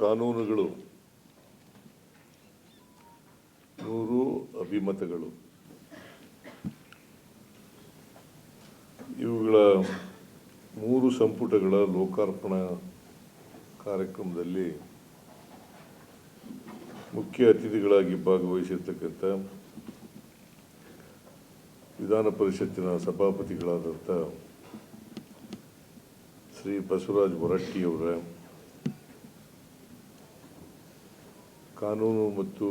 ಕಾನೂನುಗಳು, ನೂರು ಅಭಿಮತಗಳು. ಇವುಗಳ ಮೂರು ಸಂಪುಟಗಳ ಲೋಕಾರ್ಪಣಾ ಕಾರ್ಯಕ್ರಮದಲ್ಲಿ ಮುಖ್ಯ ಅತಿಥಿಗಳಾಗಿ ಭಾಗವಹಿಸಿರ್ತಕ್ಕಂಥ ವಿಧಾನ ಪರಿಷತ್ತಿನ ಸಭಾಪತಿಗಳಾದಂಥ ಶ್ರೀ ಬಸವರಾಜ್ ಹೊರಟ್ಟಿಯವರ ಕಾನೂನು ಮತ್ತು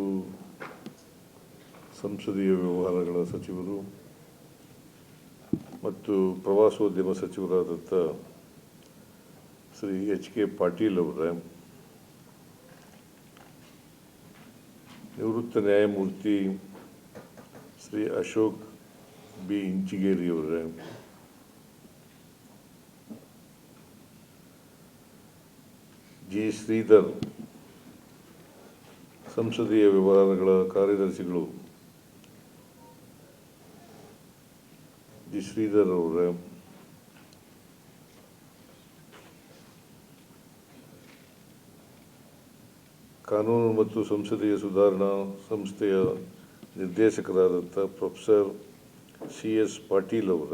ಸಂಸದೀಯ ವ್ಯವಹಾರಗಳ ಸಚಿವರು ಮತ್ತು ಪ್ರವಾಸೋದ್ಯಮ ಸಚಿವರಾದಂಥ ಶ್ರೀ ಎಚ್ ಕೆ ಪಾಟೀಲ್ ಅವರ, ನಿವೃತ್ತ ನ್ಯಾಯಮೂರ್ತಿ ಶ್ರೀ ಅಶೋಕ್ ಬಿ. ಇಂಚಿಗೇರಿಯವರ ಜಿ. ಶ್ರೀಧರ್ ಸಂಸದೀಯ ವ್ಯವಹಾರಗಳ ಕಾರ್ಯದರ್ಶಿಗಳು ಜಿ. ಶ್ರೀಧರ್ ಅವರ, ಕಾನೂನು ಮತ್ತು ಸಂಸದೀಯ ಸುಧಾರಣಾ ಸಂಸ್ಥೆಯ ನಿರ್ದೇಶಕರಾದಂಥ ಪ್ರೊಫೆಸರ್ ಸಿ. ಎಸ್. ಪಾಟೀಲ್ ಅವರ,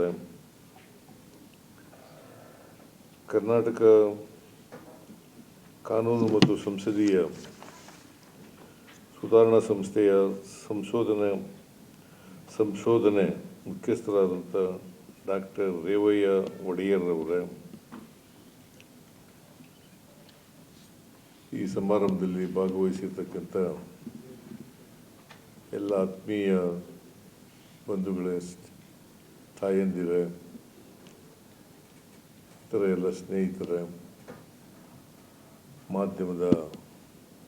ಕರ್ನಾಟಕ ಕಾನೂನು ಮತ್ತು ಸಂಸದೀಯ ಸುಧಾರಣಾ ಸಂಸ್ಥೆಯ ಸಂಶೋಧನೆ ಸಂಶೋಧನೆ ಮುಖ್ಯಸ್ಥರಾದಂಥ ಡಾಕ್ಟರ್ ರೇವಯ್ಯ ಒಡೆಯರ್ ಅವರ ಈ ಸಮಾರಂಭದಲ್ಲಿ ಭಾಗವಹಿಸಿರ್ತಕ್ಕಂಥ ಎಲ್ಲ ಆತ್ಮೀಯ ಬಂಧುಗಳೇ, ತಾಯಂದಿರೇ, ಇತರ ಎಲ್ಲ ಸ್ನೇಹಿತರೇ, ಮಾಧ್ಯಮದ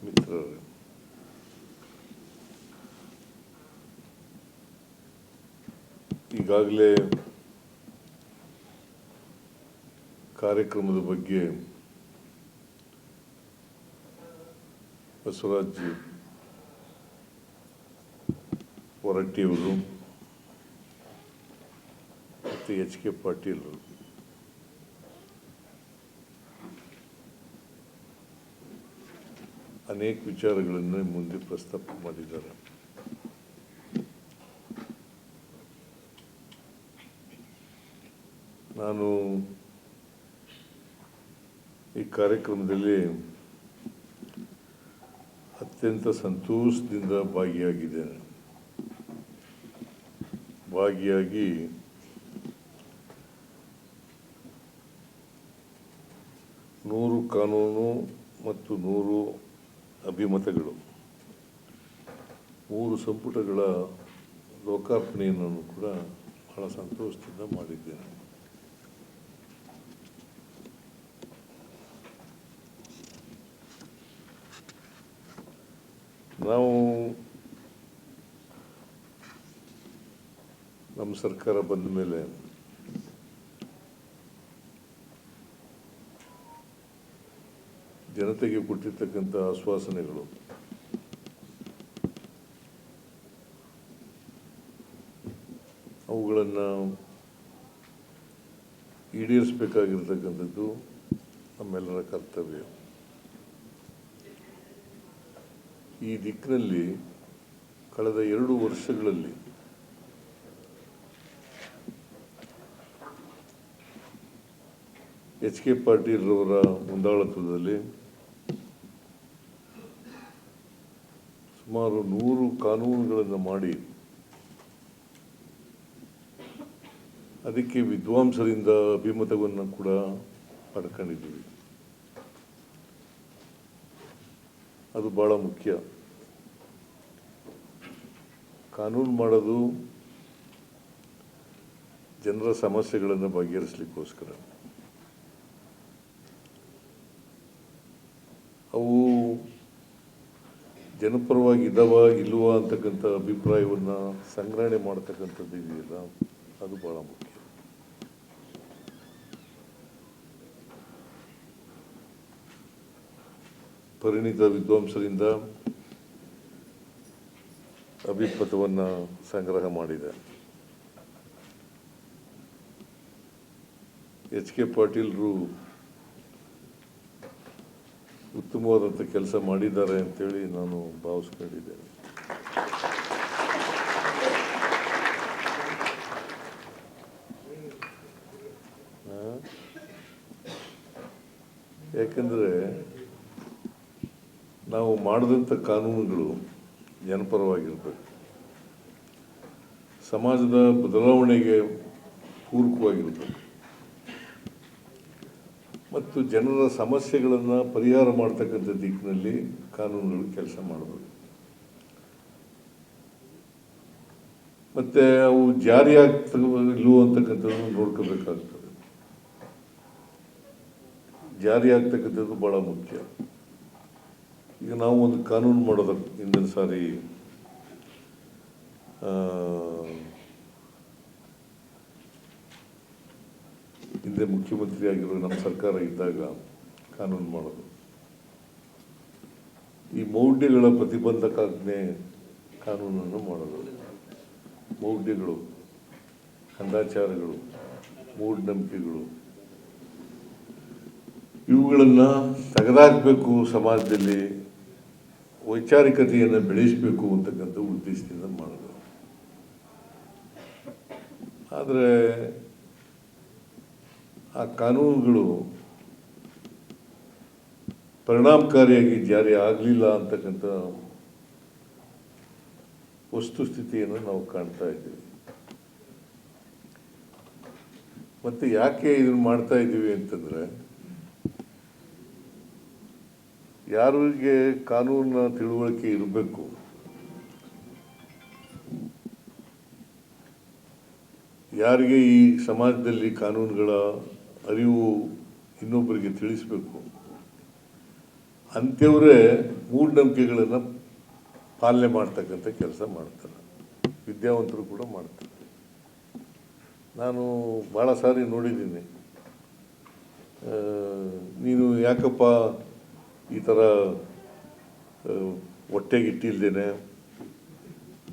ಮಿತ್ರರೇ. ಈಗಾಗಲೇ ಕಾರ್ಯಕ್ರಮದ ಬಗ್ಗೆ ಬಸವರಾಜ್ ಹೊರಟ್ಟಿಯವರು ಮತ್ತು ಎಚ್ ಕೆ ಪಾಟೀಲ್ ಅನೇಕ ವಿಚಾರಗಳನ್ನು ಮುಂದೆ ಪ್ರಸ್ತಾಪ ಮಾಡಿದ್ದಾರೆ. ನಾನು ಈ ಕಾರ್ಯಕ್ರಮದಲ್ಲಿ ಅತ್ಯಂತ ಸಂತೋಷದಿಂದ ಭಾಗಿಯಾಗಿದ್ದೇನೆ. ಭಾಗಿಯಾಗಿ ನೂರು ಕಾನೂನು ಮತ್ತು ನೂರು ಅಭಿಮತಗಳು, ಮೂರು ಸಂಪುಟಗಳ ಲೋಕಾರ್ಪಣೆಯನ್ನು ಕೂಡ ಬಹಳ ಸಂತೋಷದಿಂದ ಮಾಡಿದ್ದೇನೆ. ನಾವು ನಮ್ಮ ಸರ್ಕಾರ ಬಂದ ಮೇಲೆ ಜನತೆಗೆ ಕೊಟ್ಟಿರ್ತಕ್ಕಂಥ ಆಶ್ವಾಸನೆಗಳು ಅವುಗಳನ್ನು ಈಡೇರಿಸಬೇಕಾಗಿರ್ತಕ್ಕಂಥದ್ದು ನಮ್ಮೆಲ್ಲರ ಕರ್ತವ್ಯ. ಈ ದಿಕ್ಕಿನಲ್ಲಿ ಕಳೆದ ಎರಡು ವರ್ಷಗಳಲ್ಲಿ ಎಚ್ ಕೆ ಪಾಟೀಲ್ರವರ ಮುಂದಾಳತ್ವದಲ್ಲಿ ಸುಮಾರು ನೂರು ಕಾನೂನುಗಳನ್ನು ಮಾಡಿ ಅದಕ್ಕೆ ವಿದ್ವಾಂಸರಿಂದ ಅಭಿಮತವನ್ನು ಕೂಡ ಪಡ್ಕೊಂಡಿದ್ದೀವಿ. ಅದು ಭಾಳ ಮುಖ್ಯ. ಕಾನೂನು ಮಾಡೋದು ಜನರ ಸಮಸ್ಯೆಗಳನ್ನು ಬಗೆಹರಿಸಲಿಕ್ಕೋಸ್ಕರ. ಅವು ಜನಪರವಾಗಿ ಇದಾವ, ಇಲ್ವಾ ಅಂತಕ್ಕಂಥ ಅಭಿಪ್ರಾಯವನ್ನು ಸಂಗ್ರಹಣೆ ಮಾಡ್ತಕ್ಕಂಥದ್ದು ಇದೆಯಲ್ಲ, ಅದು ಭಾಳ ಮುಖ್ಯ. ಪರಿಣಿತ ವಿದ್ವಾಂಸರಿಂದ ಅಭಿಮತವನ್ನು ಸಂಗ್ರಹ ಮಾಡಿದೆ ಎಚ್ ಕೆ ಪಾಟೀಲ್ರು ಉತ್ತಮ ಉತ್ತಮವಾದಂಥ ಕೆಲಸ ಮಾಡಿದ್ದಾರೆ ಅಂತೇಳಿ ನಾನು ಭಾವಿಸ್ಕೊಂಡಿದ್ದೇನೆ? ಯಾಕಂದರೆ ನಾವು ಮಾಡಿದಂಥ ಕಾನೂನುಗಳು ಜನಪರವಾಗಿರ್ಬೇಕು. ಸಮಾಜದ ಬದಲಾವಣೆಗೆ ಪೂರಕವಾಗಿರ್ತದೆ ಮತ್ತು ಜನರ ಸಮಸ್ಯೆಗಳನ್ನು ಪರಿಹಾರ ಮಾಡ್ತಕ್ಕಂಥ ದಿಕ್ಕಿನಲ್ಲಿ ಕಾನೂನುಗಳು ಕೆಲಸ ಮಾಡಬೇಕು. ಮತ್ತು ಅವು ಜಾರಿ ಆಗ್ತವೋ ಇಲ್ಲವೋ ಅಂತಕ್ಕಂಥದ್ದು ನೋಡ್ಕೋಬೇಕಾಗ್ತದೆ. ಜಾರಿಯಾಗ್ತಕ್ಕಂಥದ್ದು ಭಾಳ ಮುಖ್ಯ. ಈಗ ನಾವು ಒಂದು ಕಾನೂನು ಮಾಡೋದ ಹಿಂದಿನ ಸಾರಿ ಹಿಂದೆ ಮುಖ್ಯಮಂತ್ರಿ ಆಗಿರೋ ನಮ್ಮ ಸರ್ಕಾರ ಇದ್ದಾಗ ಕಾನೂನು ಮಾಡೋದು. ಈ ಮೌಢ್ಯಗಳ ಪ್ರತಿಬಂಧಕಾಜ್ಞೆ ಕಾನೂನನ್ನು ಮಾಡೋದು. ಮೌಢ್ಯಗಳು ಕಂದಾಚಾರಗಳು ಮೂಢನಂಬಿಕೆಗಳು. ಇವುಗಳನ್ನು ತೆಗೆದಾಕಬೇಕು ಸಮಾಜದಲ್ಲಿ ವೈಚಾರಿಕತೆಯನ್ನು ಬೆಳೆಸಬೇಕು ಅಂತಕ್ಕಂಥ ಉದ್ದೇಶದಿಂದ ಮಾಡೋದು ಆದರೆ ಆ ಕಾನೂನುಗಳು ಪರಿಣಾಮಕಾರಿಯಾಗಿ ಜಾರಿ ಆಗಲಿಲ್ಲ ಅಂತಕ್ಕಂಥ ವಸ್ತುಸ್ಥಿತಿಯನ್ನು ನಾವು ಕಾಣ್ತಾ ಇದ್ದೀವಿ. ಮತ್ತು ಯಾಕೆ ಇದನ್ನು ಮಾಡ್ತಾ ಇದ್ದೀವಿ ಅಂತಂದರೆ ಯಾರಿಗೆ ಕಾನೂನಿನ ತಿಳುವಳಿಕೆ ಇರಬೇಕು? ಯಾರಿಗೆ ಈ ಸಮಾಜದಲ್ಲಿ ಕಾನೂನುಗಳ ಅರಿವು ಇನ್ನೊಬ್ಬರಿಗೆ ತಿಳಿಸಬೇಕು? ಅಂಥವರೇ ಮೂಢನಂಬಿಕೆಗಳನ್ನು ಪಾಲನೆ ಮಾಡ್ತಕ್ಕಂಥ ಕೆಲಸ ಮಾಡ್ತಾರೆ. ವಿದ್ಯಾವಂತರು ಕೂಡ ಮಾಡ್ತಾರೆ. ನಾನು ಭಾಳ ಸಾರಿ ನೋಡಿದ್ದೀನಿ. ನೀನು ಯಾಕಪ್ಪ ಈ ಥರ ಹೊಟ್ಟೆಗಿಟ್ಟಿಲ್ದೇನೆ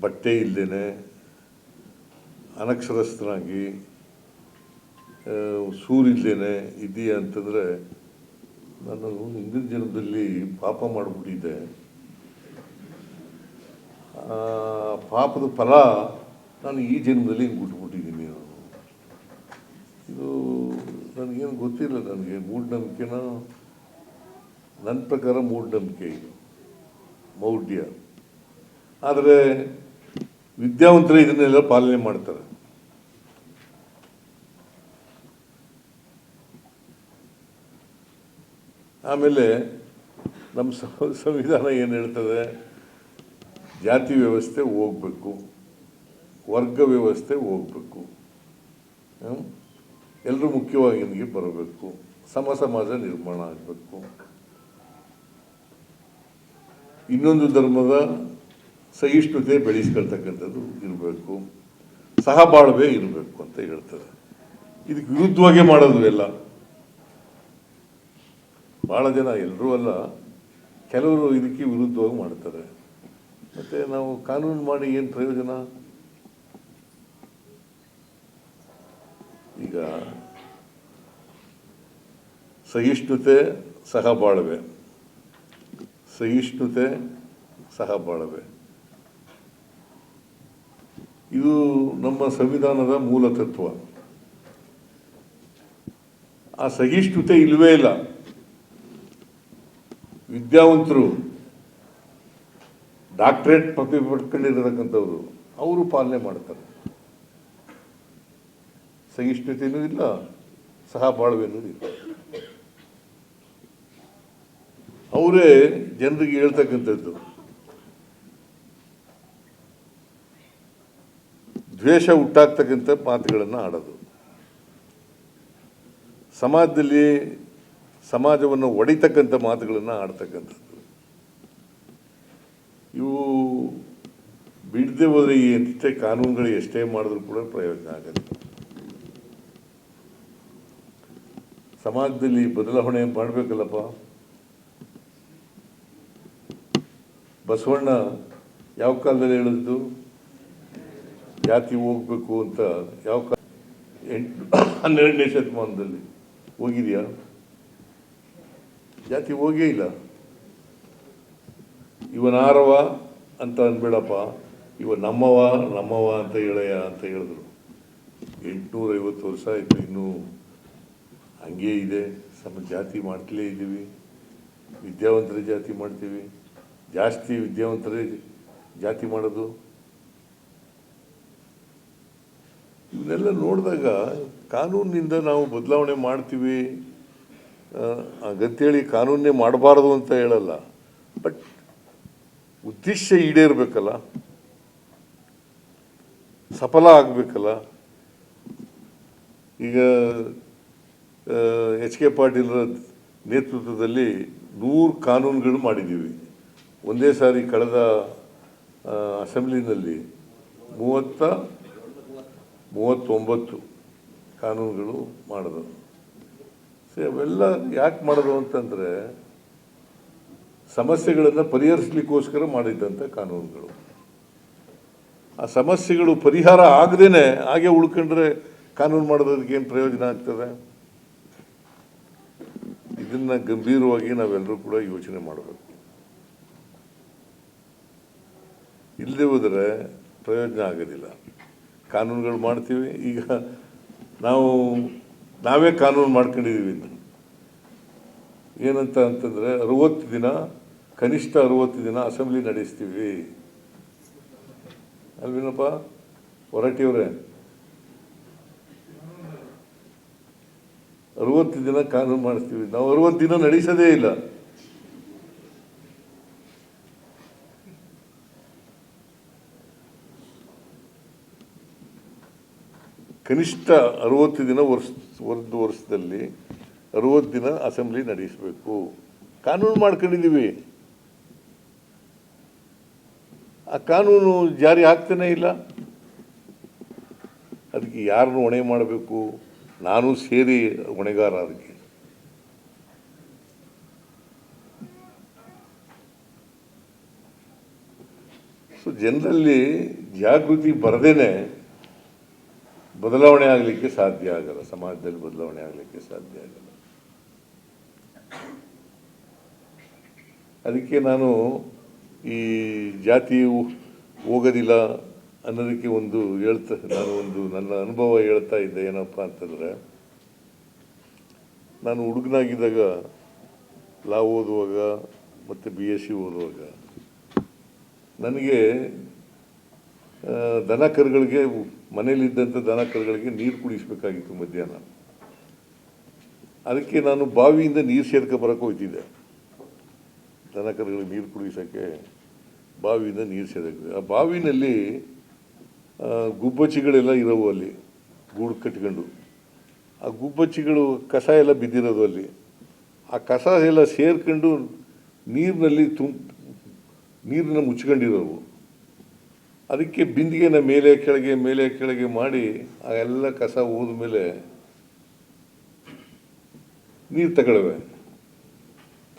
ಬಟ್ಟೆ ಇಲ್ದೇನೆ, ಅನಕ್ಷರಸ್ಥನಾಗಿ ಸೂರಿಲ್ದೇನೆ ಇದೆಯಾ ಅಂತಂದರೆ ನಾನು ಹಿಂದಿನ ಜನ್ಮದಲ್ಲಿ ಪಾಪ ಮಾಡಿಬಿಟ್ಟಿದ್ದೆ. ಪಾಪದ ಫಲ ನಾನು ಈ ಜನ್ಮದಲ್ಲಿ ಹಿಂಗೆ ಬಿಟ್ಬಿಟ್ಟಿದ್ದೀನಿ ಇದು ನನಗೇನು ಗೊತ್ತಿಲ್ಲ, ನನಗೆ ಮೂಢನಂಬಿಕೆನ ನನ್ನ ಪ್ರಕಾರ ಮೂಢನಂಬಿಕೆ ಇದು. ಮೌಢ್ಯ. ಆದರೆ ವಿದ್ಯಾವಂತರೇ ಇದನ್ನೆಲ್ಲ ಪಾಲನೆ ಮಾಡ್ತಾರೆ. ಆಮೇಲೆ ನಮ್ಮ ಸಂವಿಧಾನ ಏನು ಹೇಳ್ತದೆ? ಜಾತಿ ವ್ಯವಸ್ಥೆ ಹೋಗ್ಬೇಕು. ವರ್ಗ ವ್ಯವಸ್ಥೆ ಹೋಗ್ಬೇಕು. ಎಲ್ಲರೂ ಮುಖ್ಯವಾಗಿ ನನಗೆ ಬರಬೇಕು. ಸಮ ಸಮಾಜ ನಿರ್ಮಾಣ ಆಗಬೇಕು. ಇನ್ನೊಂದು ಧರ್ಮದ ಸಹಿಷ್ಣುತೆ ಬೆಳೆಸ್ಕೊಳ್ತಕ್ಕಂಥದ್ದು ಇರಬೇಕು. ಸಹಬಾಳ್ವೆ ಇರಬೇಕು ಅಂತ ಹೇಳ್ತಾರೆ. ಇದಕ್ಕೆ ವಿರುದ್ಧವಾಗೇ ಮಾಡೋದು ಎಲ್ಲ. ಭಾಳ ಜನ ಎಲ್ಲರೂ ಅಲ್ಲ, ಕೆಲವರು ಇದಕ್ಕೆ ವಿರುದ್ಧವಾಗಿ ಮಾಡ್ತಾರೆ. ಮತ್ತು ನಾವು ಕಾನೂನು ಮಾಡಿ ಏನು ಪ್ರಯೋಜನ? ಈಗ ಸಹಿಷ್ಣುತೆ, ಸಹಬಾಳ್ವೆ. ಸಹಿಷ್ಣುತೆ ಸಹ ಬಾಳವೆ. ಇದು ನಮ್ಮ ಸಂವಿಧಾನದ ಮೂಲ ತತ್ವ. ಆ ಸಹಿಷ್ಣುತೆ ಇಲ್ಲವೇ ಇಲ್ಲ. ವಿದ್ಯಾವಂತರು ಡಾಕ್ಟ್ರೇಟ್ ಪದವಿ ಪಡ್ಕೊಂಡಿರತಕ್ಕಂಥವ್ರು, ಅವರು ಪಾಲನೆ ಮಾಡ್ತಾರೆ. ಸಹಿಷ್ಣುತೆಯೂ ಇಲ್ಲ, ಸಹ ಬಾಳ್ವೆನೂ ಇಲ್ಲ. ಅವರೇ ಜನರಿಗೆ ಹೇಳ್ತಕ್ಕಂಥದ್ದು. ದ್ವೇಷ ಹುಟ್ಟಾಗ್ತಕ್ಕಂಥ ಮಾತುಗಳನ್ನು ಆಡೋದು. ಸಮಾಜದಲ್ಲಿ ಸಮಾಜವನ್ನು ಒಡಿತಕ್ಕಂಥ ಮಾತುಗಳನ್ನು ಆಡ್ತಕ್ಕಂಥದ್ದು. ಇವು ಬಿಡದೆ ಹೋದರೆ ಎಷ್ಟೇ ಕಾನೂನುಗಳು ಎಷ್ಟೇ ಮಾಡಿದ್ರು ಕೂಡ ಪ್ರಯೋಜನ ಆಗಲ್ಲ. ಸಮಾಜದಲ್ಲಿ ಬದಲಾವಣೆ ಮಾಡಬೇಕಲ್ಲಪ್ಪ. ಬಸವಣ್ಣ ಯಾವ ಕಾಲದಲ್ಲಿ ಹೇಳಿದ್ದು? ಜಾತಿ ಹೋಗ್ಬೇಕು ಅಂತ ಯಾವ ಕಾಲ? ಎಂಟು ಹನ್ನೆರಡನೇ ಶತಮಾನದಲ್ಲಿ. ಹೋಗಿದೆಯಾ? ಜಾತಿ ಹೋಗೇ ಇಲ್ಲ. ಇವನಾರವ ಅಂತ ಅನ್ಬೇಡಪ್ಪ ಇವ ನಮ್ಮವ ನಮ್ಮವ ಅಂತ ಹೇಳಯ್ಯ ಅಂತ ಹೇಳಿದ್ರು. ಎಂಟುನೂರೈವತ್ತು ವರ್ಷ ಆಯಿತು, ಇನ್ನೂ ಹಂಗೇ ಇದೆ. ಸಮ ಜಾತಿ ಮಾಡ್ತಲೇ ಇದ್ದೀವಿ. ವಿದ್ಯಾವಂತರ ಜಾತಿ ಮಾಡ್ತೀವಿ. ಜಾಸ್ತಿ ವಿದ್ಯಾವಂತರೇ ಜಾತಿ ಮಾಡೋದು. ಇವನ್ನೆಲ್ಲ ನೋಡಿದಾಗ ಕಾನೂನಿನಿಂದ ನಾವು ಬದಲಾವಣೆ ಮಾಡ್ತೀವಿ. ಹಾಗಂತೇಳಿ ಕಾನೂನೇ ಮಾಡಬಾರ್ದು ಅಂತ ಹೇಳಲ್ಲ. ಬಟ್ ಉದ್ದೇಶ ಈಡೇರಬೇಕಲ್ಲ. ಸಫಲ ಆಗಬೇಕಲ್ಲ. ಈಗ ಎಚ್ ಕೆ ಪಾಟೀಲರ ನೇತೃತ್ವದಲ್ಲಿ ನೂರು ಕಾನೂನುಗಳು ಮಾಡಿದ್ದೀವಿ. ಒಂದೇ ಸಾರಿ ಕಳೆದ ಅಸೆಂಬ್ಲಿನಲ್ಲಿ ಮೂವತ್ತ, ಮೂವತ್ತೊಂಬತ್ತು ಕಾನೂನುಗಳು ಮಾಡಿದ್ರು ಸೊ ಅವೆಲ್ಲ ಯಾಕೆ ಮಾಡೋದು ಅಂತಂದರೆ ಸಮಸ್ಯೆಗಳನ್ನು ಪರಿಹರಿಸಲಿಕ್ಕೋಸ್ಕರ ಮಾಡಿದ್ದಂಥ ಕಾನೂನುಗಳು. ಆ ಸಮಸ್ಯೆಗಳು ಪರಿಹಾರ ಆಗದೇನೆ ಹಾಗೆ ಉಳ್ಕೊಂಡ್ರೆ ಕಾನೂನು ಮಾಡೋದಕ್ಕೆ ಏನು ಪ್ರಯೋಜನ ಆಗ್ತದೆ? ಇದನ್ನು ಗಂಭೀರವಾಗಿ ನಾವೆಲ್ಲರೂ ಕೂಡ ಯೋಚನೆ ಮಾಡಬೇಕು. ಇಲ್ಲದೆ ಹೋದರೆ ಪ್ರಯೋಜನ ಆಗೋದಿಲ್ಲ. ಕಾನೂನುಗಳು ಮಾಡ್ತೀವಿ, ಈಗ ನಾವು, ನಾವೇ ಕಾನೂನು ಮಾಡ್ಕೊಂಡಿದ್ದೀವಿ ಇನ್ನು. ಏನಂತ ಅಂತಂದರೆ ಅರುವತ್ತು ದಿನ, ಕನಿಷ್ಠ ಅರುವತ್ತು ದಿನ ಅಸೆಂಬ್ಲಿ ನಡೆಸ್ತೀವಿ. ಅಲ್ವೇನಪ್ಪ? ಹೊರಟಿಯವ್ರೆ ಅರುವತ್ತು ದಿನ ಕಾನೂನು ಮಾಡಿಸ್ತೀವಿ. ನಾವು ಅರುವತ್ತು ದಿನ ನಡೆಸೋದೇ ಇಲ್ಲ. ಕನಿಷ್ಠ ಅರುವತ್ತು ದಿನ ವರ್ಷ, ಒಂದು ವರ್ಷದಲ್ಲಿ ಅರುವತ್ತು ದಿನ ಅಸೆಂಬ್ಲಿ ನಡೆಸಬೇಕು. ಕಾನೂನು ಮಾಡ್ಕೊಂಡಿದ್ದೀವಿ. ಆ ಕಾನೂನು ಜಾರಿ ಆಗ್ತಾನೇ ಇಲ್ಲ. ಅದಕ್ಕೆ ಯಾರನ್ನು ಹೊಣೆ ಮಾಡಬೇಕು? ನಾನು ಸೇರಿ ಹೊಣೆಗಾರ ಅದಕ್ಕೆ ಸೊ, ಜನರಲ್ಲಿ ಜಾಗೃತಿ ಬರದೇನೆ ಬದಲಾವಣೆ ಆಗಲಿಕ್ಕೆ ಸಾಧ್ಯ ಆಗಲ್ಲ. ಸಮಾಜದಲ್ಲಿ ಬದಲಾವಣೆ ಆಗಲಿಕ್ಕೆ ಸಾಧ್ಯ ಆಗಲ್ಲ. ಅದಕ್ಕೆ ನಾನು ಈ ಜಾತಿ ಹೋಗೋದಿಲ್ಲ ಅನ್ನೋದಕ್ಕೆ ಒಂದು ಹೇಳ್ತಾ, ನಾನು ಒಂದು ನನ್ನ ಅನುಭವ ಹೇಳ್ತಾ ಇದ್ದೆ. ಏನಪ್ಪ ಅಂತಂದರೆ, ನಾನು ಹುಡುಗನಾಗಿದ್ದಾಗ ಲಾ ಓದುವಾಗ ಮತ್ತು ಬಿ ಎಸ್ ಸಿ ಓದುವಾಗ ನನಗೆ ದನ ಕರುಗಳಿಗೆ ಮನೇಲಿದ್ದಂಥ ದನ ಕರುಗಳಿಗೆ ನೀರು ಕುಡಿಸಬೇಕಾಗಿತ್ತು ಮಧ್ಯಾಹ್ನ. ಅದಕ್ಕೆ ನಾನು ಬಾವಿಯಿಂದ ನೀರು ಸೇರ್ಕೊ ಬರಕ್ಕೆ ಹೋಗ್ತಿದ್ದೆ ದನ ಕರುಗಳಿಗೆ ನೀರು ಕುಡಿಸೋಕ್ಕೆ ಬಾವಿಯಿಂದ ನೀರು ಸೇರಕ್ಕೆ ಆ ಬಾವಿನಲ್ಲಿ ಗುಬ್ಬಚ್ಚಿಗಳೆಲ್ಲ ಇರೋವು ಅಲ್ಲಿ, ಗೂಡು ಕಟ್ಕೊಂಡು ಆ ಗುಬ್ಬಚ್ಚಿಗಳು ಕಸ ಎಲ್ಲ ಬಿದ್ದಿರೋದು ಅಲ್ಲಿ. ಆ ಕಸ ಎಲ್ಲ ಸೇರ್ಕೊಂಡು ನೀರಿನಲ್ಲಿ ತುಂಬ ನೀರನ್ನ ಮುಚ್ಕೊಂಡಿರೋವು. ಅದಕ್ಕೆ ಬಿಂದಿಗೆನ ಮೇಲೆ ಕೆಳಗೆ ಮೇಲೆ ಕೆಳಗೆ ಮಾಡಿ ಆ ಎಲ್ಲ ಕಸ ಹೋದ್ಮೇಲೆ ನೀರು ತಗೊಳ್ಳುವೆ.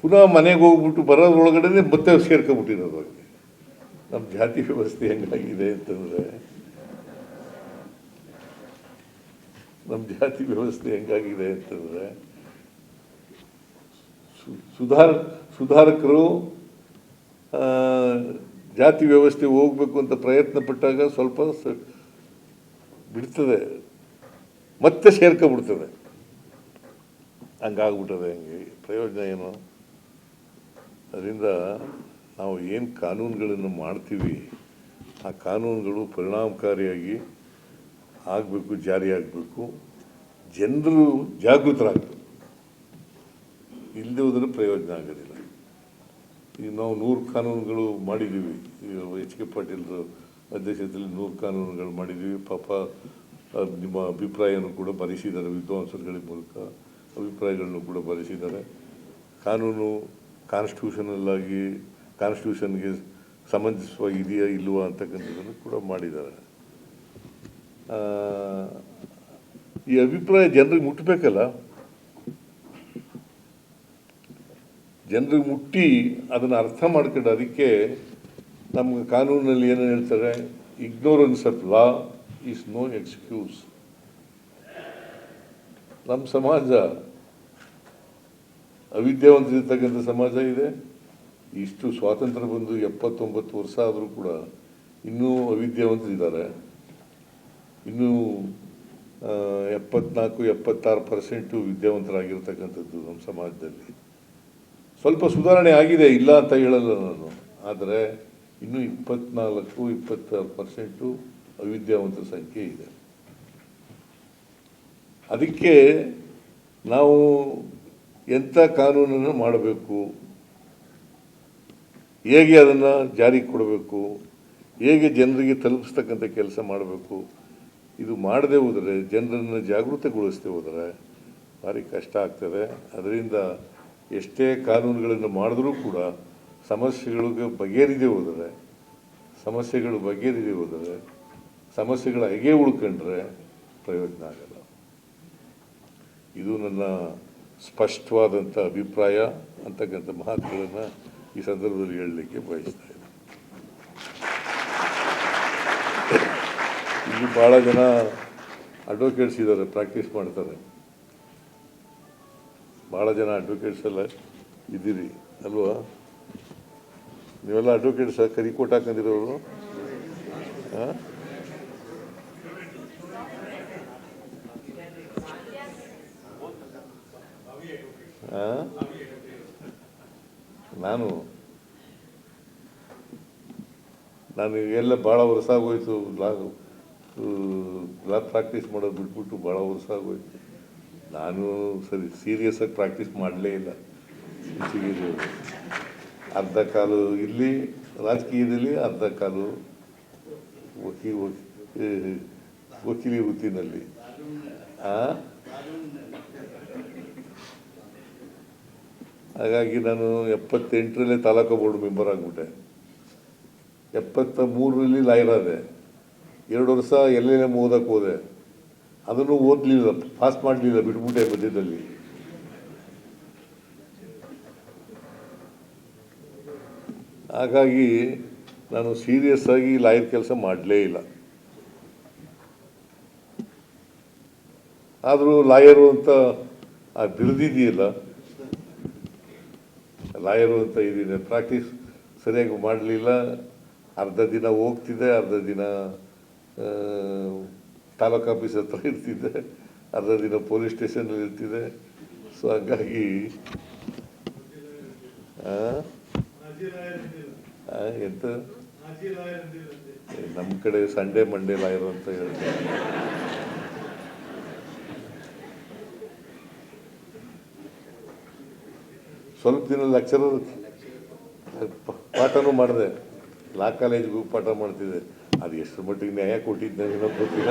ಪುನಃ ಮನೆಗೆ ಹೋಗ್ಬಿಟ್ಟು ಬರೋದ್ರೊಳಗಡೆ ಮತ್ತೆ ಸೇರ್ಕೊಬಿಟ್ಟಿರೋದು ನಮ್ಮ ಜಾತಿ ವ್ಯವಸ್ಥೆ ಹೆಂಗಾಗಿದೆ ಅಂತಂದರೆ. ನಮ್ಮ ಜಾತಿ ವ್ಯವಸ್ಥೆ ಹೆಂಗಾಗಿದೆ ಅಂತಂದರೆ ಸುಧಾರ, ಸುಧಾರಕರು ಜಾತಿ ವ್ಯವಸ್ಥೆ ಹೋಗಬೇಕು ಅಂತ ಪ್ರಯತ್ನ ಪಟ್ಟಾಗ ಸ್ವಲ್ಪ ಬಿಡ್ತದೆ. ಮತ್ತೆ ಸೇರ್ಕೊಬಿಡ್ತದೆ ಹಂಗಾಗ್ಬಿಟ್ಟದೆ ಹಂಗೆ. ಪ್ರಯೋಜನ ಏನು? ಅದರಿಂದ ನಾವು ಏನು ಕಾನೂನುಗಳನ್ನು ಮಾಡ್ತೀವಿ, ಆ ಕಾನೂನುಗಳು ಪರಿಣಾಮಕಾರಿಯಾಗಿ ಆಗಬೇಕು ಜಾರಿಯಾಗಬೇಕು ಜನರು ಜಾಗೃತರಾಗಬೇಕು. ಇಲ್ಲದೆ ಹೋದರೆ ಪ್ರಯೋಜನ ಆಗೋದಿಲ್ಲ. ಈಗ ನಾವು ನೂರು ಕಾನೂನುಗಳು ಮಾಡಿದ್ದೀವಿ. ಎಚ್ ಕೆ ಪಾಟೀಲ್ರ ಅಧ್ಯಕ್ಷತೆಯಲ್ಲಿ ನೂರು ಕಾನೂನುಗಳು ಮಾಡಿದ್ದೀವಿ. ಪಾಪ ನಿಮ್ಮ ಅಭಿಪ್ರಾಯವನ್ನು ಕೂಡ ಬರೆಸಿದ್ದಾರೆ. ವಿದ್ವಾಂಸರುಗಳ ಮೂಲಕ ಅಭಿಪ್ರಾಯಗಳನ್ನು ಕೂಡ ಬರೆಸಿದ್ದಾರೆ. ಕಾನೂನು ಕಾನ್ಸ್ಟಿಟ್ಯೂಷನಲ್ಲಾಗಿ, ಕಾನ್ಸ್ಟಿಟ್ಯೂಷನ್ಗೆ ಸಂಬಂಧಿಸುವ ಇದೆಯಾ ಇಲ್ವಾ ಅಂತಕ್ಕಂಥದ್ದನ್ನು ಕೂಡ ಮಾಡಿದ್ದಾರೆ. ಈ ಅಭಿಪ್ರಾಯ ಜನರಿಗೆ ಮುಟ್ಟಬೇಕಲ್ಲ ಜನರಿಗೆ ಮುಟ್ಟಿ ಅದನ್ನು ಅರ್ಥ ಮಾಡ್ಕೊಂಡು ಅದಕ್ಕೆ ನಮ್ಗೆ ಕಾನೂನಲ್ಲಿ ಏನು ಹೇಳ್ತಾರೆ ignorance of law is no excuse ನಮ್ಮ ಸಮಾಜ ಅವಿದ್ಯಾವಂತರಿರ್ತಕ್ಕಂಥ ಸಮಾಜ ಇದೆ. ಇಷ್ಟು ಸ್ವಾತಂತ್ರ್ಯ ಬಂದು ಎಪ್ಪತ್ತೊಂಬತ್ತು ವರ್ಷ ಆದರೂ ಕೂಡ ಇನ್ನೂ ಅವಿದ್ಯಾವಂತರಿದ್ದಾರೆ. ಇನ್ನೂ ಎಪ್ಪತ್ನಾಲ್ಕು, ಎಪ್ಪತ್ತಾರು ಪರ್ಸೆಂಟು ವಿದ್ಯಾವಂತರಾಗಿರ್ತಕ್ಕಂಥದ್ದು ನಮ್ಮ ಸಮಾಜದಲ್ಲಿ. ಸ್ವಲ್ಪ ಸುಧಾರಣೆ ಆಗಿದೆ, ಇಲ್ಲ ಅಂತ ಹೇಳಲ್ಲ ನಾನು. ಆದರೆ ಇನ್ನೂ ಇಪ್ಪತ್ನಾಲ್ಕು, ಇಪ್ಪತ್ತಾರು ಪರ್ಸೆಂಟು ಅವಿದ್ಯಾವಂತರ ಸಂಖ್ಯೆ ಇದೆ. ಅದಕ್ಕೆ ನಾವು ಎಂಥ ಕಾನೂನನ್ನು ಮಾಡಬೇಕು? ಹೇಗೆ ಅದನ್ನು ಜಾರಿಗೆ ಕೊಡಬೇಕು? ಹೇಗೆ ಜನರಿಗೆ ತಲುಪಿಸ್ತಕ್ಕಂಥ ಕೆಲಸ ಮಾಡಬೇಕು? ಇದು ಮಾಡದೆ ಹೋದರೆ, ಜನರನ್ನು ಜಾಗೃತಗೊಳಿಸದೆ ಹೋದರೆ ಭಾರಿ ಕಷ್ಟ ಆಗ್ತದೆ. ಅದರಿಂದ ಎಷ್ಟೇ ಕಾನೂನುಗಳನ್ನು ಮಾಡಿದ್ರೂ ಕೂಡ ಸಮಸ್ಯೆಗಳಿಗೆ ಬಗೆಹರಿದೆ ಹೋದರೆ, ಸಮಸ್ಯೆಗಳು ಬಗೆಹರಿದೇ ಹೋದರೆ, ಸಮಸ್ಯೆಗಳ ಹೇಗೆ ಉಳ್ಕೊಂಡ್ರೆ ಪ್ರಯೋಜನ ಆಗಲ್ಲ. ಇದು ನನ್ನ ಸ್ಪಷ್ಟವಾದಂಥ ಅಭಿಪ್ರಾಯ ಅಂತಕ್ಕಂಥ ಮಾತುಗಳನ್ನು ಈ ಸಂದರ್ಭದಲ್ಲಿ ಹೇಳಲಿಕ್ಕೆ ಬಯಸ್ತಾ ಇದ್ದೀನಿ. ಇಲ್ಲಿ ಭಾಳ ಜನ ಅಡ್ವೊಕೇಟ್ಸ್ ಇದ್ದಾರೆ ಪ್ರಾಕ್ಟೀಸ್ ಮಾಡ್ತಾರೆ. ಭಾಳ ಜನ ಅಡ್ವೊಕೇಟ್ಸ್ ಎಲ್ಲ ಇದ್ದೀರಿ, ಅಲ್ವಾ? ನೀವೆಲ್ಲ ಅಡ್ವೊಕೇಟ್ಸ್ ಕರಿ ಕೋಟ್ ಹಾಕೊಂಡಿರೋರು? ಹಾಂ ನಾನು ನಾನು ಎಲ್ಲ ಭಾಳ ವರ್ಷ ಆಗೋಯ್ತು ಲಾ ಲಾ ಪ್ರಾಕ್ಟೀಸ್ ಮಾಡೋದು ಬಿಟ್ಬಿಟ್ಟು ಭಾಳ ವರ್ಷ ಆಗೋಯ್ತು. ನಾನು ಸರಿ ಸೀರಿಯಸ್ ಆಗಿ ಪ್ರಾಕ್ಟೀಸ್ ಮಾಡಲೇ ಇಲ್ಲ. ಅರ್ಧ ಕಾಲು ಇಲ್ಲಿ, ರಾಜಕೀಯದಲ್ಲಿ ಅರ್ಧ ಕಾಲು ವಕೀ ವಕೀ- ವಕೀಲಿ ವೃತ್ತಿನಲ್ಲಿ. ಹಾಗಾಗಿ ನಾನು ಎಪ್ಪತ್ತೆಂಟರಲ್ಲೇ ತಾಲೂಕು ಬೋರ್ಡ್ ಮೆಂಬರ್ ಆಗಿಬಿಟ್ಟೆ. ಎಪ್ಪತ್ತ ಮೂರರಲ್ಲಿ ಲಾಯರ್ ಆದೆ. ಎರಡು ವರ್ಷ ಎಲ್ಲೆಲ್ಲೇ ಎಲ್ ಓದಕ್ಕೆ ಹೋದೆ? ಅದನ್ನು ಓದಲಿಲ್ಲ ಪಾಸ್ ಮಾಡಲಿಲ್ಲ, ಬಿಟ್ಬಿಟ್ಟೆ ಮಧ್ಯದಲ್ಲಿ. ಹಾಗಾಗಿ ನಾನು ಸೀರಿಯಸ್ ಆಗಿ ಲಾಯರ್ ಕೆಲಸ ಮಾಡಲೇ ಇಲ್ಲ. ಆದರೂ ಲಾಯರು ಅಂತ ಆ ಬಿರುದಿದೆಯಲ್ಲ ಲಾಯರು ಅಂತ ಇದೀನಿ ಪ್ರಾಕ್ಟೀಸ್ ಸರಿಯಾಗಿ ಮಾಡಲಿಲ್ಲ. ಅರ್ಧ ದಿನ ಹೋಗ್ತಿದೆ, ಅರ್ಧ ದಿನ ತಾಲೂಕು ಆಫೀಸ್ ಹತ್ರ ಇರ್ತಿದ್ದೆ. ಅರ್ಧ ದಿನ ಪೊಲೀಸ್ ಸ್ಟೇಷನಲ್ಲಿ ಇರ್ತಿದ್ದೆ. ಸೊ ಹಾಗಾಗಿ ಎಂತ? ನಮ್ಮ ಕಡೆ ಸಂಡೇ ಮಂಡೇ ಲಾಯರ್ ಅಂತ ಹೇಳ್ತಾರೆ. ಸ್ವಲ್ಪ ದಿನ ಲೆಕ್ಚರರ್ ಪಾಠನೂ ಮಾಡಿದೆ. ಲಾ ಕಾಲೇಜ್ಗೂ ಪಾಠ ಮಾಡ್ತಿದ್ದೆ. ಅದು ಎಷ್ಟು ಮಟ್ಟಿಗೆ ನ್ಯಾಯ ಕೊಟ್ಟಿದ್ದೆ ಏನೋ ಗೊತ್ತಿಲ್ಲ.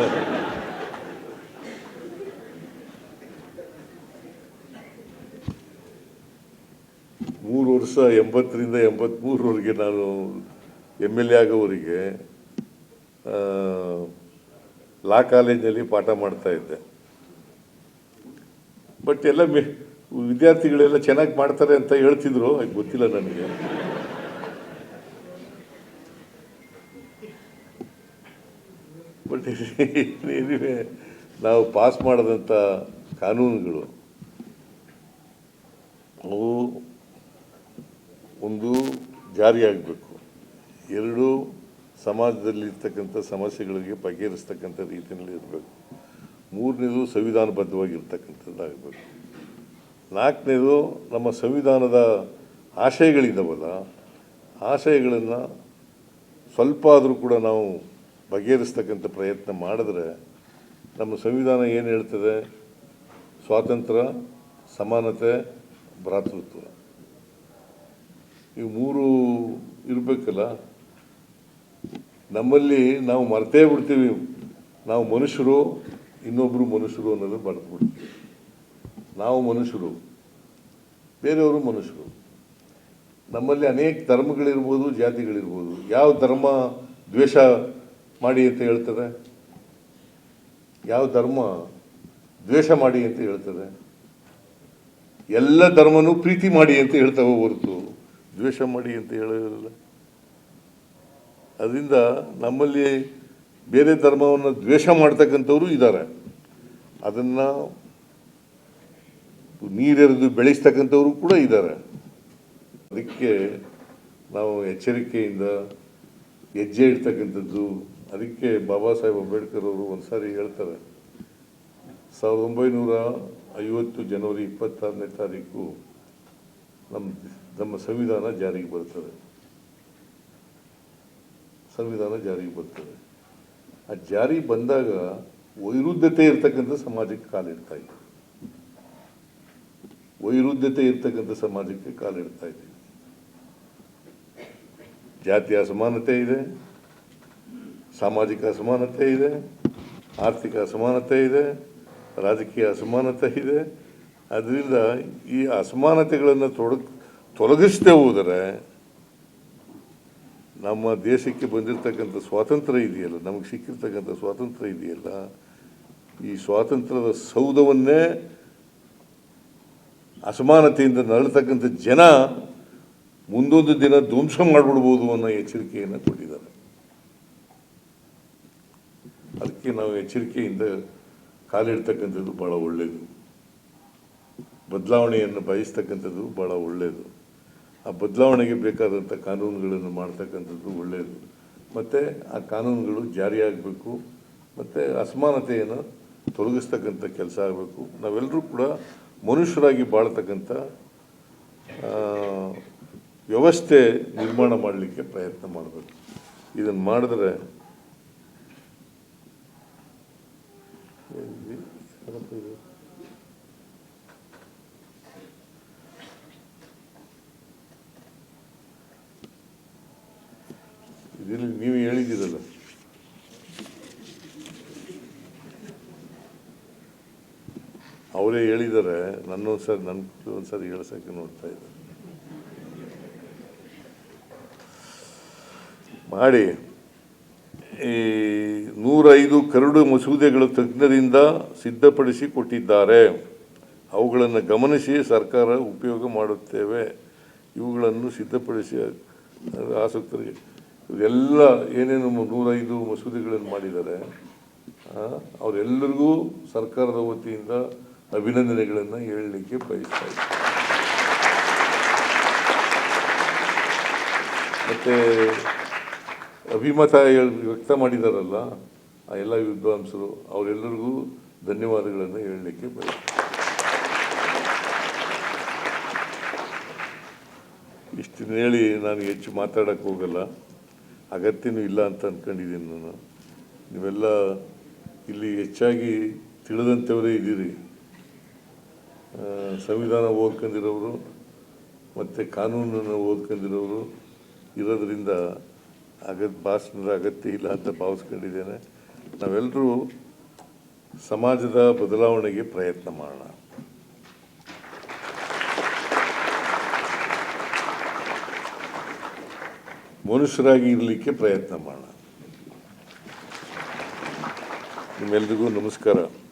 ಮೂರು ವರ್ಷ ಎಂಬತ್ತರಿಂದ ಎಂಬತ್ತ್ಮೂರವರೆಗೆ ನಾನು ಎಂ ಎಲ್ ಎ ಆಗೋವರಿಗೆ ಲಾ ಕಾಲೇಜಿನಲ್ಲಿ ಪಾಠ ಮಾಡ್ತಾ ಇದ್ದೆ. ಬಟ್ ಎಲ್ಲ ವಿದ್ಯಾರ್ಥಿಗಳೆಲ್ಲ ಚೆನ್ನಾಗಿ ಮಾಡ್ತಾರೆ ಅಂತ ಹೇಳ್ತಿದ್ರು ಅದು ಗೊತ್ತಿಲ್ಲ ನನಗೆ. ಏನಿವೆ ನಾವು ಪಾಸ್ ಮಾಡಿದಂಥ ಕಾನೂನುಗಳು. ಅವು ಒಂದು ಜಾರಿಯಾಗಬೇಕು. ಎರಡು ಸಮಾಜದಲ್ಲಿರ್ತಕ್ಕಂಥ ಸಮಸ್ಯೆಗಳಿಗೆ ಬಗೆಹರಿಸ್ತಕ್ಕಂಥ ರೀತಿಯಲ್ಲಿ ಇರಬೇಕು. ಮೂರನೇದು ಸಂವಿಧಾನಬದ್ಧವಾಗಿರ್ತಕ್ಕಂಥದ್ದಾಗಬೇಕು. ನಾಲ್ಕನೇದು ನಮ್ಮ ಸಂವಿಧಾನದ ಆಶಯಗಳಿದ್ದಾವಲ್ಲ ಆಶಯಗಳನ್ನು ಸ್ವಲ್ಪ ಆದರೂ ಕೂಡ ನಾವು ಬಗೆಹರಿಸ್ತಕ್ಕಂಥ ಪ್ರಯತ್ನ ಮಾಡಿದ್ರೆ ನಮ್ಮ ಸಂವಿಧಾನ ಏನು ಹೇಳ್ತದೆ? ಸ್ವಾತಂತ್ರ್ಯ, ಸಮಾನತೆ, ಭ್ರಾತೃತ್ವ. ಈ ಮೂರು ಇರಬೇಕಲ್ಲ? ನಮ್ಮಲ್ಲಿ ನಾವು ಮರ್ತೇ ಬಿಡ್ತೀವಿ. ನಾವು ಮನುಷ್ಯರು ಇನ್ನೊಬ್ಬರು ಮನುಷ್ಯರು ಅನ್ನೋದು ಮರೆತು ನಾವು ಮನುಷ್ಯರು, ಬೇರೆಯವರು ಮನುಷ್ಯರು. ನಮ್ಮಲ್ಲಿ ಅನೇಕ ಧರ್ಮಗಳಿರ್ಬೋದು, ಜಾತಿಗಳಿರ್ಬೋದು. ಯಾವ ಧರ್ಮ ದ್ವೇಷ ಮಾಡಿ ಅಂತ ಹೇಳ್ತದೆ? ಯಾವ ಧರ್ಮ ದ್ವೇಷ ಮಾಡಿ ಅಂತ ಹೇಳ್ತದೆ? ಎಲ್ಲ ಧರ್ಮನೂ ಪ್ರೀತಿ ಮಾಡಿ ಅಂತ ಹೇಳ್ತಾವೆ ಹೊರತು. ದ್ವೇಷ ಮಾಡಿ ಅಂತ ಹೇಳೋದಿಲ್ಲ. ಅದರಿಂದ ನಮ್ಮಲ್ಲಿ ಬೇರೆ ಧರ್ಮವನ್ನು ದ್ವೇಷ ಮಾಡ್ತಕ್ಕಂಥವ್ರು ಇದ್ದಾರೆ. ಅದನ್ನು ನೀರೆರೆದು ಬೆಳೆಸ್ತಕ್ಕಂಥವ್ರು ಕೂಡ ಇದ್ದಾರೆ. ಅದಕ್ಕೆ ನಾವು ಎಚ್ಚರಿಕೆಯಿಂದ ಹೆಜ್ಜೆ ಇಡ್ತಕ್ಕಂಥದ್ದು ಅದಕ್ಕೆ ಬಾಬಾ ಸಾಹೇಬ್ ಅಂಬೇಡ್ಕರ್ ಅವರು ಒಂದ್ಸಾರಿ ಹೇಳ್ತಾರೆ, ಸಾವಿರದ ಒಂಬೈನೂರ ಐವತ್ತು ಜನವರಿ ಇಪ್ಪತ್ತಾರನೇ ತಾರೀಕು ನಮ್ಮ ನಮ್ಮ ಸಂವಿಧಾನ ಜಾರಿಗೆ ಬರ್ತದೆ. ಸಂವಿಧಾನ ಜಾರಿಗೆ ಬರ್ತದೆ. ಆ ಜಾರಿ ಬಂದಾಗ ವೈರುದ್ಧತೆ ಇರ್ತಕ್ಕಂಥ ಸಮಾಜಕ್ಕೆ ಕಾಲಿಡ್ತಾ ಇತ್ತು ವೈರುದ್ಧತೆ ಇರ್ತಕ್ಕಂಥ ಸಮಾಜಕ್ಕೆ ಕಾಲಿಡ್ತಾ ಇದೆ. ಜಾತಿ ಅಸಮಾನತೆ ಇದೆ. ಸಾಮಾಜಿಕ ಅಸಮಾನತೆ ಇದೆ, ಆರ್ಥಿಕ ಅಸಮಾನತೆ ಇದೆ, ರಾಜಕೀಯ ಅಸಮಾನತೆ ಇದೆ. ಅದರಿಂದ ಈ ಅಸಮಾನತೆಗಳನ್ನು ತೊಡ, ತೊಲಗಿಸದೆ ಹೋದರೆ ನಮ್ಮ ದೇಶಕ್ಕೆ ಬಂದಿರತಕ್ಕಂಥ ಸ್ವಾತಂತ್ರ್ಯ ಇದೆಯಲ್ಲ, ನಮಗೆ ಸಿಕ್ಕಿರ್ತಕ್ಕಂಥ ಸ್ವಾತಂತ್ರ್ಯ ಇದೆಯಲ್ಲ, ಈ ಸ್ವಾತಂತ್ರ್ಯದ ಸೌಧವನ್ನೇ ಅಸಮಾನತೆಯಿಂದ ನರಳತಕ್ಕಂಥ ಜನ ಮುಂದೊಂದು ದಿನ ಧ್ವಂಸ ಮಾಡಿಬಿಡ್ಬೋದು ಅನ್ನೋ ಎಚ್ಚರಿಕೆಯನ್ನು ಕೊಟ್ಟಿದ್ದಾರೆ. ಅದಕ್ಕೆ ನಾವು ಎಚ್ಚರಿಕೆಯಿಂದ ಕಾಲಿಡ್ತಕ್ಕಂಥದ್ದು ಭಾಳ ಒಳ್ಳೆಯದು ಬದಲಾವಣೆಯನ್ನು ಬಯಸ್ತಕ್ಕಂಥದ್ದು ಭಾಳ ಒಳ್ಳೆಯದು ಆ ಬದಲಾವಣೆಗೆ ಬೇಕಾದಂಥ ಕಾನೂನುಗಳನ್ನು ಮಾಡ್ತಕ್ಕಂಥದ್ದು ಒಳ್ಳೆಯದು ಮತ್ತು ಆ ಕಾನೂನುಗಳು ಜಾರಿಯಾಗಬೇಕು ಮತ್ತು ಅಸಮಾನತೆಯನ್ನು ತೊಲಗಿಸ್ತಕ್ಕಂಥ ಕೆಲಸ ಆಗಬೇಕು. ನಾವೆಲ್ಲರೂ ಕೂಡ ಮನುಷ್ಯರಾಗಿ ಬಾಳ್ತಕ್ಕಂಥ ವ್ಯವಸ್ಥೆ ನಿರ್ಮಾಣ ಮಾಡಲಿಕ್ಕೆ ಪ್ರಯತ್ನ ಮಾಡಬೇಕು. ಇದನ್ನು ಮಾಡಿದ್ರೆ ಇದರಲ್ಲಿ ನೀವು ಹೇಳಿದ್ದೀರಲ್ಲ. ಅವರೇ ಹೇಳಿದ್ದಾರೆ ನನ್ನೊಂದ್ಸರಿ ನನ್ನ ಒಂದ್ಸರಿ ಹೇಳ್ಸಕ್ಕೆ ನೋಡ್ತಾ ಇದ್ದಾರೆ. ಮಾಡಿ ಈ ನೂರೈದು ಕರಡು ಮಸೂದೆಗಳು ತಜ್ಞರಿಂದ ಸಿದ್ಧಪಡಿಸಿ ಕೊಟ್ಟಿದ್ದಾರೆ ಅವುಗಳನ್ನು ಗಮನಿಸಿ ಸರ್ಕಾರ ಉಪಯೋಗ ಮಾಡುತ್ತೇವೆ. ಇವುಗಳನ್ನು ಸಿದ್ಧಪಡಿಸಿ ಆಸಕ್ತರಿಗೆ, ಇದೆಲ್ಲ ಏನೇನು ನೂರೈದು ಮಸೂದೆಗಳನ್ನು ಮಾಡಿದ್ದಾರೆ ಅವರೆಲ್ಲರಿಗೂ ಸರ್ಕಾರದ ವತಿಯಿಂದ ಅಭಿನಂದನೆಗಳನ್ನು ಹೇಳಲಿಕ್ಕೆ ಬಯಸ್ತಾ ಇದ್ದಾರೆ ಮತ್ತು ಅಭಿಮತ ವ್ಯಕ್ತ ಮಾಡಿದಾರಲ್ಲ, ಆ ಎಲ್ಲ ವಿದ್ವಾಂಸರು, ಅವರೆಲ್ಲರಿಗೂ ಧನ್ಯವಾದಗಳನ್ನು ಹೇಳಲಿಕ್ಕೆ ಬಯಸ್ತೀನಿ. ಇಷ್ಟನ್ನು ಹೇಳಿ ನಾನು ಹೆಚ್ಚು ಮಾತಾಡೋಕ್ಕೆ ಹೋಗಲ್ಲ. ಅಗತ್ಯನೂ ಇಲ್ಲ ಅಂತ ಅಂದ್ಕೊಂಡಿದ್ದೀನಿ ನಾನು. ನೀವೆಲ್ಲ ಇಲ್ಲಿ ಹೆಚ್ಚಾಗಿ ತಿಳಿದಂಥವರೇ ಇದ್ದೀರಿ. ಸಂವಿಧಾನ ಓದ್ಕೊಂಡಿರೋರು, ಮತ್ತು ಕಾನೂನನ್ನು ಓದ್ಕೊಂಡಿರೋರು ಇರೋದ್ರಿಂದ ಅಗತ್ ಭಾಷಣದ ಅಗತ್ಯ ಇಲ್ಲ ಅಂತ ಭಾವಿಸ್ಕೊಂಡಿದ್ದೇನೆ. ನಾವೆಲ್ಲರೂ ಸಮಾಜದ ಬದಲಾವಣೆಗೆ ಪ್ರಯತ್ನ ಮಾಡೋಣ. ಮನುಷ್ಯರಾಗಿ ಇರಲಿಕ್ಕೆ ಪ್ರಯತ್ನ ಮಾಡೋಣ. ನಿಮ್ಮೆಲ್ರಿಗೂ ನಮಸ್ಕಾರ.